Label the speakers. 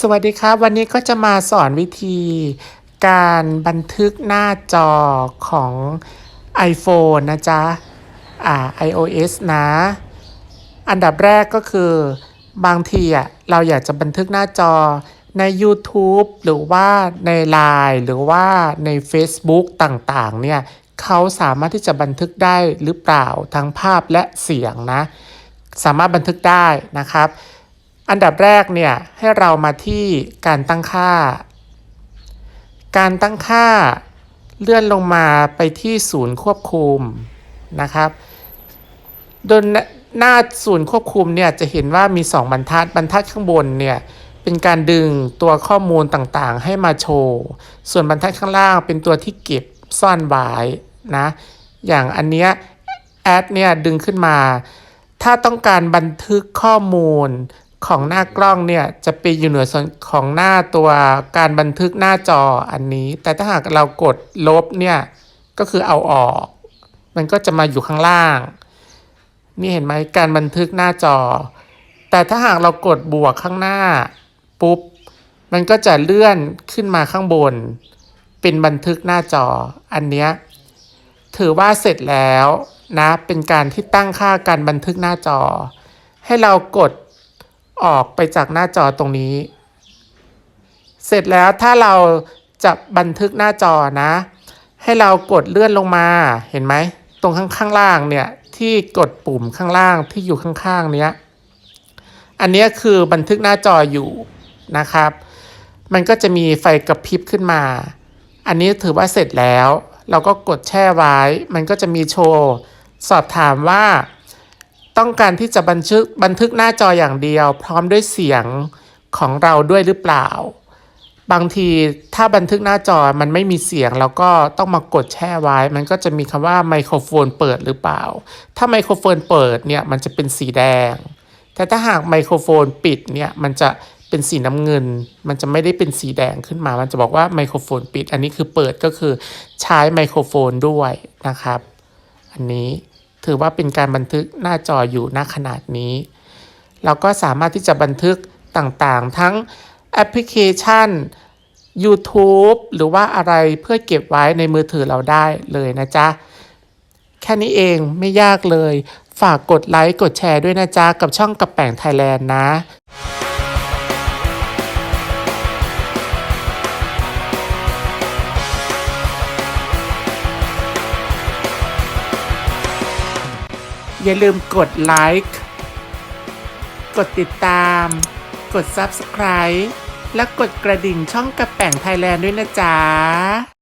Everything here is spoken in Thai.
Speaker 1: สวัสดีครับ วันนี้ก็จะมาสอนวิธีการบันทึกหน้าจอของ iPhone นะจ๊ะ อ่า iOS นะ อันดับแรกก็คือบางทีอะเราอยากจะบันทึกหน้าจอใน YouTube หรือว่าใน Line หรือว่าใน Facebook ต่างๆ เนี่ยเขาสามารถที่จะบันทึกได้หรือเปล่าทั้งภาพและเสียงนะ สามารถบันทึกได้นะครับ อันดับแรกเนี่ยให้เรามาที่การตั้งค่า การตั้งค่าเลื่อนลงมาไปที่ศูนย์ควบคุมนะครับ โดยหน้าศูนย์ควบคุมเนี่ยจะเห็นว่ามี 2 บรรทัด บรรทัดข้างบนเนี่ยเป็นการดึงตัวข้อมูลต่างๆ ให้มาโชว์ ส่วนบรรทัดข้างล่างเป็นตัวที่เก็บซ่อนไว้นะ อย่างอันเนี้ยแอดเนี่ยดึงขึ้นมา ถ้าต้องการบันทึกข้อมูล ของหน้ากล้องเนี่ยจะไปอยู่เหนือส่วนของหน้าตัวการบันทึกหน้าจออันนี้ แต่ถ้าหากเรากดลบเนี่ยก็คือเอาออก มันก็จะมาอยู่ข้างล่าง นี่เห็นไหมการบันทึกหน้าจอ แต่ถ้าหากเรากดบวกข้างหน้าปุ๊บมันก็จะเลื่อนขึ้นมาข้างบน เป็นบันทึกหน้าจอ อันเนี้ยถือว่าเสร็จแล้วนะเป็นการที่ตั้งค่าการบันทึกหน้าจอ ให้เรากด ออกไปจากหน้าจอตรงนี้ เสร็จแล้วถ้าเราจะบันทึกหน้าจอนะ ให้เรากดเลื่อนลงมาเห็นไหม ตรงข้างข้างล่างเนี่ยที่กดปุ่มข้างล่างที่อยู่ข้างๆเนี้ยอันนี้คือบันทึกหน้าจออยู่นะครับ มันก็จะมีไฟกระพริบขึ้นมา อันนี้ถือว่าเสร็จแล้ว เราก็กดแช่ไว้ มันก็จะมีโชว์ สอบถามว่า ต้องการที่จะบันทึกบันทึกหน้าจออย่างเดียว พร้อมด้วยเสียงของเราด้วยหรือเปล่า บางทีถ้าบันทึกหน้าจอมันไม่มีเสียงแล้วก็ต้องมากดแช่ไว้ มันก็จะมีคำว่าไมโครโฟนเปิดหรือเปล่า ถ้าไมโครโฟนเปิดเนี่ยมันจะเป็นสีแดง แต่ถ้าหากไมโครโฟนปิดเนี่ยมันจะเป็นสีน้ำเงิน มันจะไม่ได้เป็นสีแดงขึ้นมา มันจะบอกว่าไมโครโฟนปิด อันนี้คือเปิดก็คือใช้ไมโครโฟนด้วยนะครับ อันนี้ ถือว่าเป็นการบันทึกหน้าจออยู่ณขนาดนี้ เราก็สามารถที่จะบันทึกต่างๆ ทั้งแอปพลิเคชัน YouTube หรือว่าอะไรเพื่อเก็บไว้ในมือถือเราได้เลยนะจ๊ะ แค่นี้เองไม่ยากเลย ฝากกดไลค์กดแชร์ด้วยนะจ๊ะ กับช่องกับแป่งไทยแลนด์นะ อย่าลืมกดไลค์ กดติดตาม กด Subscribe และกดกระดิ่งช่องกระแป่งไทยแลนด์ด้วยนะจ๊ะ